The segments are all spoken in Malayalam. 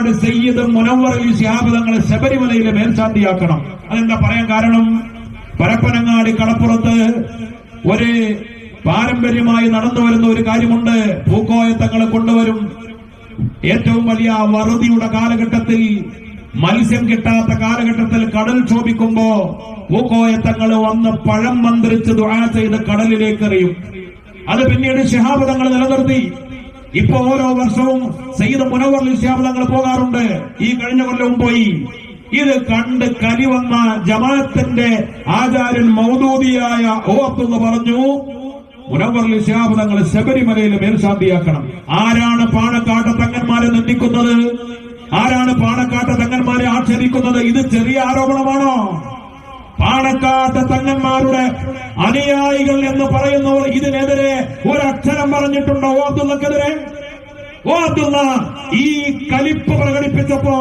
പാണക്കാട് സയ്യിദ് മുനവർ അലി ശിഹാബ് ശബരിമലയിലെ മേൽശാന്തിയാക്കണം. അതെന്താ പറയാൻ കാരണം? പരപ്പനങ്ങാടി കടപ്പുറത്ത് ഒരു പാരമ്പര്യമായി നടന്നു വരുന്ന ഒരു കാര്യമുണ്ട്. പൂക്കോയത്തങ്ങളെ കൊണ്ടുവരും. ഏറ്റവും വലിയ വറുതിയുടെ കാലഘട്ടത്തിൽ മത്സ്യം കിട്ടാത്ത കാലഘട്ടത്തിൽ കടൽ ക്ഷോഭിക്കുമ്പോ പൂക്കോയത്തങ്ങൾ വന്ന് പഴം മന്ത്രിച്ച് ദുആ ചെയ്ത് കടലിലേക്ക് എറിയും. അത് പിന്നീട് ശിഹാബ് നിലനിർത്തി. ഇപ്പൊ ഓരോ വർഷവും സയ്യിദ് മുനവർ ശിഹാബ് പോകാറുണ്ട്. ഈ കഴിഞ്ഞ കൊല്ലവും പോയി. ഇത് കണ്ട് കലി വന്ന ജമാഅത്തിന്റെ ആചാര്യൻ മൗദൂദിയായ ഓ അബ്ദുള്ള പറഞ്ഞു മുനവർ ശിഹാബ് തങ്ങൾ ശബരിമലയിൽ മേൽശാന്തിയാക്കണം. ആരാണ് പാണക്കാട്ട് തങ്ങന്മാരെ നിന്ദിക്കുന്നത്? ആരാണ് പാണക്കാട്ട് തങ്ങന്മാരെ ആക്ഷേപിക്കുന്നത്? ഇത് ചെറിയ ആരോപണമാണോ? പാണക്കാട്ട് തങ്ങന്മാരുടെ അനുയായികൾ എന്ന് പറയുന്നവർ ഇതിനെതിരെ ഒരക്ഷരം പറഞ്ഞിട്ടുണ്ടോ? ഓർത്തുന്നക്കെതിരെ ഓർത്തുന്ന ഈ കലിപ്പ് പ്രകടിപ്പിച്ചപ്പോ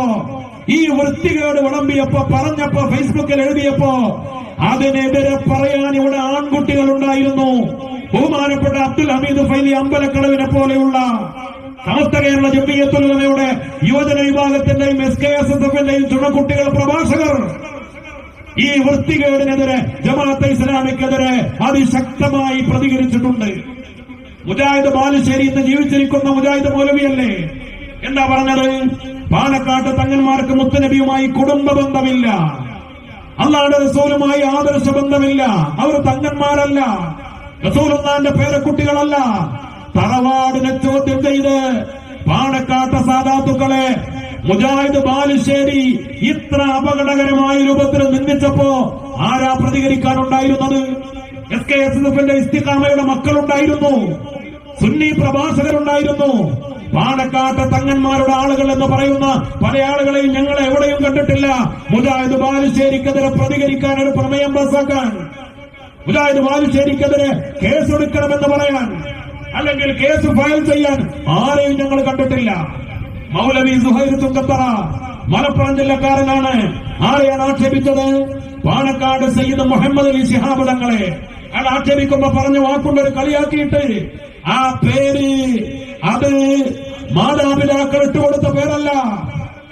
ഈ വൃത്തികേട് വിളമ്പിയപ്പോ പറഞ്ഞപ്പോ ഫേസ്ബുക്കിൽ എഴുതിയപ്പോ അതിനെതിരെ പറയാൻ ഇവിടെ ആൺകുട്ടികൾ ഉണ്ടായിരുന്നു ബഹുമാനപ്പെട്ട അബ്ദുൽ ഹമീദ് ഫൈലി അമ്പലക്കടവിനെ പോലെയുള്ള സമസ്ത കേരള ജമ്മിയത്തുലമയുടെ യുവജന വിഭാഗത്തിന്റെയും എസ് കെ എസ് എസ് എഫിന്റെയും ചുണക്കുട്ടികൾ പ്രഭാഷകർ ഈ വൃത്തികേടിനെതിരെ ജമാഅത്തെ ഇസ്ലാമിക്കെതിരെ അതിശക്തമായി പ്രതികരിച്ചിട്ടുണ്ട്. മുജാഹിദ് ബാലുശ്ശേരി ഇന്ന് ജീവിച്ചിരിക്കുന്ന മുജാഹിദ് മൗലവിയല്ലേ? എന്താ പറഞ്ഞത്? പാലക്കാട്ട് തങ്ങന്മാർക്ക് മുത്തനബിയുമായി കുടുംബ ബന്ധമില്ല. അള്ളാഹുടെ റസൂലുമായി ആദർശ ബന്ധമില്ല. അവർ തങ്ങന്മാരല്ല. റസൂലുള്ളാന്റെ പേരക്കുട്ടികളല്ല. തറവാടിനെ ചോദ്യം ചെയ്ത് പാണക്കാട്ട സാധാത്തുക്കളെ മുജാഹിദ് ബാലുശ്ശേരി ഇത്ര അപകടകരമായ രൂപത്തിൽ നിന്ദിച്ചപ്പോ ആരാ പ്രതികരിക്കാനുണ്ടായിരുന്നത്? എസ് കെ എസ് എഫിന്റെ ഇസ്തിഖാമയുടെ മക്കളുണ്ടായിരുന്നു. സുന്നി പ്രഭാഷകരുണ്ടായിരുന്നു. പാണക്കാട്ട് തങ്ങന്മാരുടെ ആളുകൾ എന്ന് പറയുന്ന പല ആളുകളെയും ഞങ്ങൾ എവിടെയും കണ്ടിട്ടില്ല. മുജാഹിദ് ബാലുശ്ശേരിക്കെതിരെ പ്രതികരിക്കാൻ ഒരു പ്രമേയം പാസാക്കാൻ. മുജാഹിദ് ബാലുശ്ശേരിക്കെതിരെ കേസെടുക്കണമെന്ന് പറയാൻ അല്ലെങ്കിൽ കേസ് ഫയൽ ചെയ്യാൻ ആരെയും ഞങ്ങൾ കണ്ടിട്ടില്ല. മൗലവി സുഹൈർ തുങ്കത്തറ മലപ്പുറം ജില്ലക്കാരനാണ്. ആരെയാണ് ആക്ഷേപിച്ചത്? പാണക്കാട് സയ്യിദ് മുഹമ്മദ് അലി ശിഹാബ് തങ്ങളെ. അയാൾ ആക്ഷേപിക്കുമ്പോ പറഞ്ഞ വാക്കുണ്ട് ഒരു കളിയാക്കിയിട്ട് ആ പേര് അത് മാതാപിതാക്കൾ ഇട്ടുകൊടുത്ത പേരല്ല.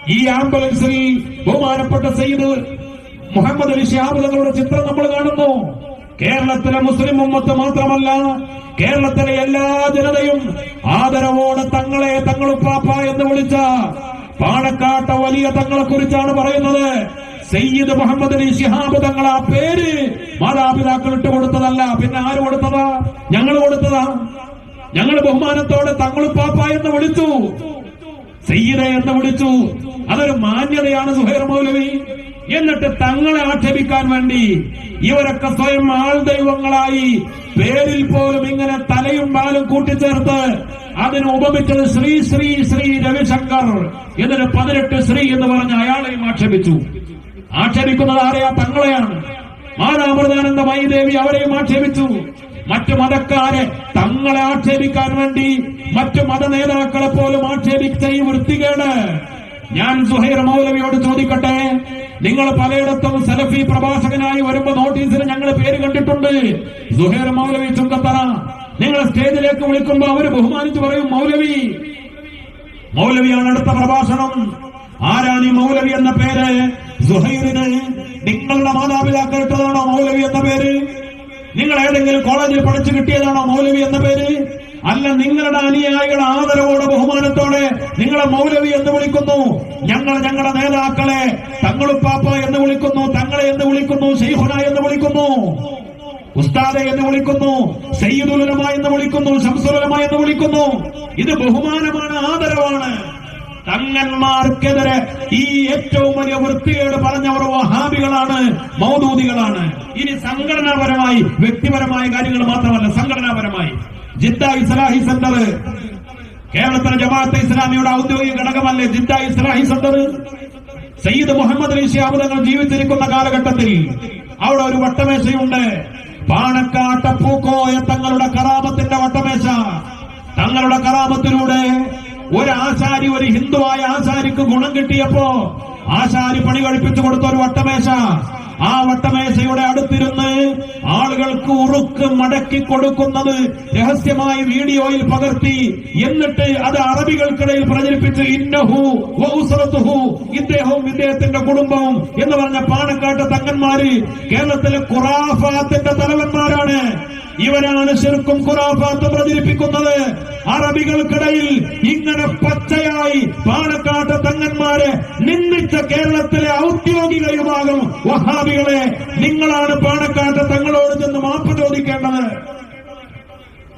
ഈ ആംബുലൻസിൽ ബഹുമാനപ്പെട്ട സയ്യിദ് മുഹമ്മദ് അലി ശിഹാബ് തങ്ങളുടെ ചിത്രം നമ്മൾ കാണുന്നു. കേരളത്തിലെ മുസ്ലിം ഉമ്മത്ത് മാത്രമല്ല കേരളത്തിലെ എല്ലാ ജനതയും ആദരവോടെ തങ്ങളെ തങ്ങളുപ്പാപ്പ എന്ന് വിളിച്ച പാണക്കാട്ട വലിയ തങ്ങളെ കുറിച്ചാണ് പറയുന്നത്. സയ്യിദ് മുഹമ്മദ് അലി ഷിഹാബ് തങ്ങൾ ആ പേര് മാതാപിതാക്കൾ ഇട്ട് കൊടുത്തതല്ല. പിന്നെ ആര് കൊടുത്തതാ? ഞങ്ങൾ കൊടുത്തതാ. ഞങ്ങൾ ബഹുമാനത്തോടെ തങ്ങളുപ്പാപ്പ എന്ന് വിളിച്ചു. സയ്യിദ എന്ന് വിളിച്ചു. അതൊരു മാന്യതയാണ് സുഹൈർ മൗലവി. എന്നിട്ട് തങ്ങളെ ആക്ഷേപിക്കാൻ വേണ്ടി ഇവരൊക്കെ സ്വയം ആൾ ദൈവങ്ങളായി പേരിൽ പോലും ഇങ്ങനെ തലയും പാലും കൂട്ടിച്ചേർത്ത് അതിന് ഉപമിച്ചത് ശ്രീ ശ്രീ ശ്രീ രവിശങ്കർ. എന്നിട്ട് പതിനെട്ട് ശ്രീ എന്ന് പറഞ്ഞ് അയാളെയും ആക്ഷേപിച്ചു. ആക്ഷേപിക്കുന്നത് ആരെയാ തങ്ങളെയാണ്. മാതാമൃതാനന്ദമായി ദേവി അവരെയും ആക്ഷേപിച്ചു. മറ്റു മതക്കാരെ തങ്ങളെ ആക്ഷേപിക്കാൻ വേണ്ടി മറ്റു മത നേതാക്കളെ പോലും ആക്ഷേപിച്ച ഈ വൃത്തികേട്. ഞാൻ സുഹൈർ മൗലവിയോട് ചോദിക്കട്ടെ? നിങ്ങൾ പലയിടത്തും സലഫി പ്രഭാഷകനായി വരുമ്പോ നോട്ടീസിൽ ഞങ്ങൾ പേര് കണ്ടിട്ടുണ്ട്. സുഹേർ മൗലവി ചുങ്കത്തറ. നിങ്ങൾ സ്റ്റേജിലേക്ക് വിളിക്കുമ്പോ അവർ ബഹുമാനിച്ചു പറയും മൗലവി മൗലവിയാണ് അടുത്ത പ്രഭാഷണം. ആരാണ് ഈ മൗലവി എന്ന പേര്? സുഹൈറിന് നിങ്ങളുടെ മാതാപിതാക്കൾ ഇട്ടതാണോ മൗലവി എന്ന പേര്? നിങ്ങൾ ഏതെങ്കിലും കോളേജിൽ പഠിച്ചു കിട്ടിയതാണോ മൗലവി എന്ന പേര്? അല്ല നിങ്ങളുടെ അനുയായികൾ ആദരവോടെ ബഹുമാനത്തോടെ നിങ്ങളെ മൗലവി എന്ന് വിളിക്കുന്നു. ഞങ്ങൾ ഞങ്ങളുടെ നേതാക്കളെ തങ്ങളുപ്പാപ്പ എന്ന് വിളിക്കുന്നു തങ്ങളെ എന്ന് വിളിക്കുന്നു ഷെയ്ഖുന എന്ന് വിളിക്കുന്നു ഉസ്താദെ എന്ന് വിളിക്കുന്നു സയ്യിദുലമ എന്ന് വിളിക്കുന്നു ശംസുലമ എന്ന് വിളിക്കുന്നു. ഇത് ബഹുമാനമാണ് ആദരവാണ്. തങ്ങന്മാർക്കെതിരെ ഈ ഏറ്റവും വലിയ വൃത്തികേട് പറഞ്ഞവർ വഹാബികളാണ് മൗദൂദികളാണ്. ഇനി സംഘടനാപരമായി വ്യക്തിപരമായ കാര്യങ്ങൾ മാത്രമല്ല സംഘടനാപരമായി. ജിദ്ദ ഇസ്ലാഹി സെന്റർ. കേരളത്തിലെ ജമാഅത്തെ ഇസ്ലാമിയുടെ ഔദ്യോഗിക ഘടകമല്ലേ ജിദ്ദ ഇസ്ലാഹി സെന്റർ? സയ്യിദ് മുഹമ്മദ് അലി ശിഹാബ് തങ്ങൾ ജീവിച്ചിരിക്കുന്ന കാലഘട്ടത്തിൽ അവിടെ ഒരു വട്ടമേശയുണ്ട്. പാണക്കാട്ട പൂക്കോയ തങ്ങളുടെ കറാമത്തിന്റെ വട്ടമേശ. തങ്ങളുടെ കറാമത്തിലൂടെ ഒരു ആശാരി ഒരു ഹിന്ദുവായ ആശാരിക്ക് ഗുണം കിട്ടിയപ്പോ ആശാരി പണി കഴിപ്പിച്ചു കൊടുത്ത ഒരു വട്ടമേശ. ആ വട്ടമേശയുടെ അടുത്തിരുന്ന് ആളുകൾക്ക് ഉറുക്ക് മടക്കി കൊടുക്കുന്നത് രഹസ്യമായി വീഡിയോയിൽ പകർത്തി എന്നിട്ട് അത് അറബികൾക്കിടയിൽ പ്രചരിപ്പിച്ച് ഇന്നഹു ഇദ്ദേഹവും ഇദ്ദേഹത്തിന്റെ കുടുംബവും എന്ന് പറഞ്ഞ പാണക്കാട്ട് തങ്ങന്മാര് കേരളത്തിലെ ഖുറാഫാത്തിന്റെ തലവന്മാരാണ്. ഇവരാണ് ശരിക്കും ഖുറാഫാത്ത് പ്രചരിപ്പിക്കുന്നത്. അറബികൾക്കിടയിൽ ഇങ്ങനെ പച്ചയായി പാണക്കാട്ട് തങ്ങന്മാരെ നിങ്ങളാണ് പാണക്കാട്ട തങ്ങളോട് ചെന്ന് മാപ്പ് ചോദിക്കേണ്ടത്.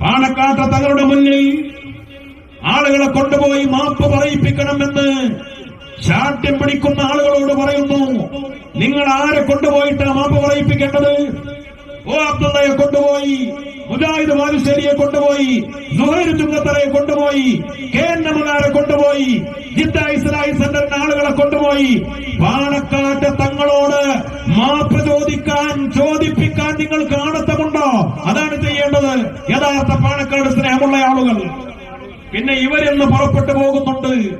പാണക്കാട്ട തങ്ങളുടെ മുന്നിൽ ആളുകളെ കൊണ്ടുപോയി മാപ്പ് പറയിപ്പിക്കണമെന്ന് ശാഠ്യം പിടിക്കുന്ന ആളുകളോട് പറയുന്നു. നിങ്ങൾ ആരെ കൊണ്ടുപോയിട്ട് മാപ്പ് പറയിപ്പിക്കേണ്ടത്? ഓ അബ്ദുള്ളയെ കൊണ്ടുപോയി മുജാഹിദ് ബാലുശ്ശേരിയെ കൊണ്ടുപോയി സുഹൈർ ചുങ്കത്തറയെ കൊണ്ടുപോയി കെ എൻ എമ്മുകാരെ കൊണ്ടുപോയി ജിദ്ദ ഇസ്ലാഹി സെന്ററിന്റെ ആളുകളെ കൊണ്ടുപോയി. പാണക്കാട്ട് തങ്ങളോട് പാണക്കാട് സ്നേഹമുള്ള ആളുകൾ പിന്നെ ഇവരെന്ന് പുറപ്പെട്ടു പോകുന്നുണ്ട്.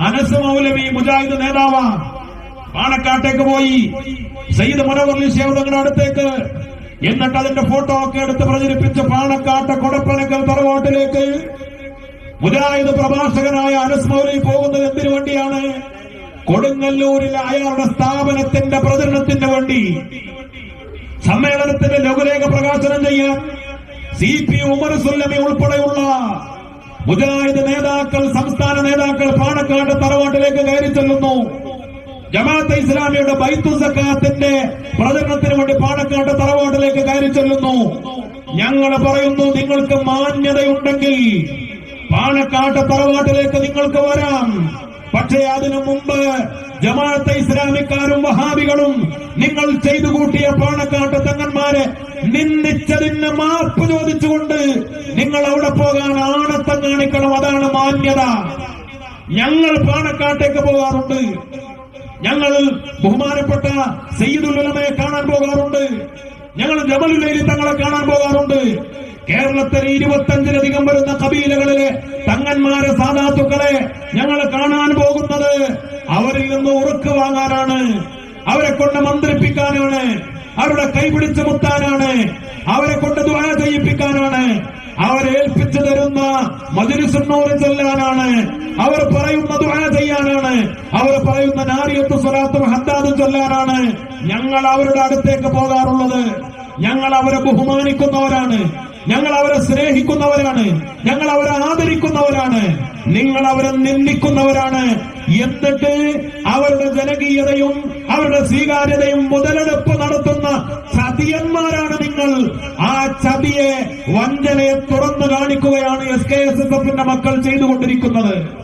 അനസ് മൗലവി മുജാഹിദ് നേതാവാ. പാണക്കാട്ടേക്ക് പോയി. സയ്യിദ് മുനവർലി ശേവതങ്ങളുടെ അടുത്തേക്ക്. എന്നിട്ട് അതിന്റെ ഫോട്ടോ ഒക്കെ എടുത്ത് പ്രചരിപ്പിച്ച് പാണക്കാട്ട് കൊടപ്പനക്കൽ തറവാട്ടിലേക്ക്. മുജാഹിദ് പ്രഭാഷകനായ അനസ് മൗലവി പോകുന്നത് എന്തിനു വേണ്ടിയാണ്? കൊടുങ്ങല്ലൂരിലെ അയാളുടെ സ്ഥാപനത്തിന്റെ പ്രചരണത്തിന് വേണ്ടി. സമ്മേളനത്തിന്റെ ലഘുലേഖ പ്രകാശനം ചെയ്യാൻ. സി പി ഉമർ സുല്ലമി ഉൾപ്പെടെയുള്ള മുജാഹിദ് നേതാക്കൾ സംസ്ഥാന നേതാക്കൾ പാണക്കാട് തറവാട്ടിലേക്ക് കയറി ചെല്ലുന്നു. ജമാഅത്ത് ഇസ്ലാമിയുടെ ബൈത്തു സക്കാത്തിന്റെ പ്രചരണത്തിന് വേണ്ടി പാണക്കാട് തറവാട്ടിലേക്ക് കയറി ചെല്ലുന്നു. ഞങ്ങൾ പറയുന്നു നിങ്ങൾക്ക് മാന്യതയുണ്ടെങ്കിൽ പാണക്കാട്ട് തറവാട്ടിലേക്ക് നിങ്ങൾക്ക് വരാം. പക്ഷേ അതിനു മുമ്പ് ജമാഅത്തെ ഇസ്ലാമിക്കാരും വഹാബികളും നിങ്ങൾ ചെയ്തു കൂട്ടിയ പാണക്കാട്ട് തങ്ങന്മാരെ നിന്ദിച്ചതിന് മാപ്പ് ചോദിച്ചുകൊണ്ട് നിങ്ങൾ അവിടെ പോകാൻ ആണത്തം കാണിക്കണം അതാണ് മാന്യത. ഞങ്ങൾ പാണക്കാട്ടേക്ക് പോകാറുണ്ട്. ഞങ്ങൾ ബഹുമാനപ്പെട്ട സയ്യിദുൽ ഉലമയെ കാണാൻ പോകാറുണ്ട്. ഞങ്ങൾ ജമലുലേരി തങ്ങളെ കാണാൻ പോകാറുണ്ട്. കേരളത്തിലെ ഇരുപത്തഞ്ചിലധികം വരുന്ന കബീലകളിലെ തങ്ങന്മാരെ സാധാത്തുക്കളെ ഞങ്ങൾ കാണാൻ അവരിൽ നിന്ന് ഉറുക്ക് വാങ്ങാനാണ്. അവരെ കൊണ്ട് മന്ത്രിപ്പിക്കാനാണ്. അവരുടെ കൈപിടിച്ച് മുത്താനാണ്. അവരെ കൊണ്ട് ദ്വാര ചെയ്യിപ്പിക്കാനാണ്. അവരെ ഏൽപ്പിച്ചു തരുന്ന മജുരിസുന്നോറ് ചെല്ലാനാണ്. അവർ പറയുന്ന ദ്വാര ചെയ്യാനാണ്. അവർ പറയുന്ന നാരിയത്ത് സ്വലാത്തും ഹദ്ദാദും ചൊല്ലാനാണ്. ഞങ്ങൾ അവരുടെ അടുത്തേക്ക് പോകാറുള്ളത്. ഞങ്ങൾ അവരെ ബഹുമാനിക്കുന്നവരാണ്. ഞങ്ങൾ അവരെ സ്നേഹിക്കുന്നവരാണ്. ഞങ്ങൾ അവരെ ആദരിക്കുന്നവരാണ്. നിങ്ങൾ അവരെ നിന്ദിക്കുന്നവരാണ്. എന്നിട്ട് അവരുടെ ജനകീയതയും അവരുടെ സ്വീകാര്യതയും മുതലെടുപ്പ് നടത്തുന്ന ചതിയന്മാരാണ് നിങ്ങൾ. ആ ചതിയെ വഞ്ചനയെ തുറന്നു കാണിക്കുകയാണ് എസ് കെ എസ് എസ് എഫിന്റെ മക്കൾ ചെയ്തുകൊണ്ടിരിക്കുന്നത്.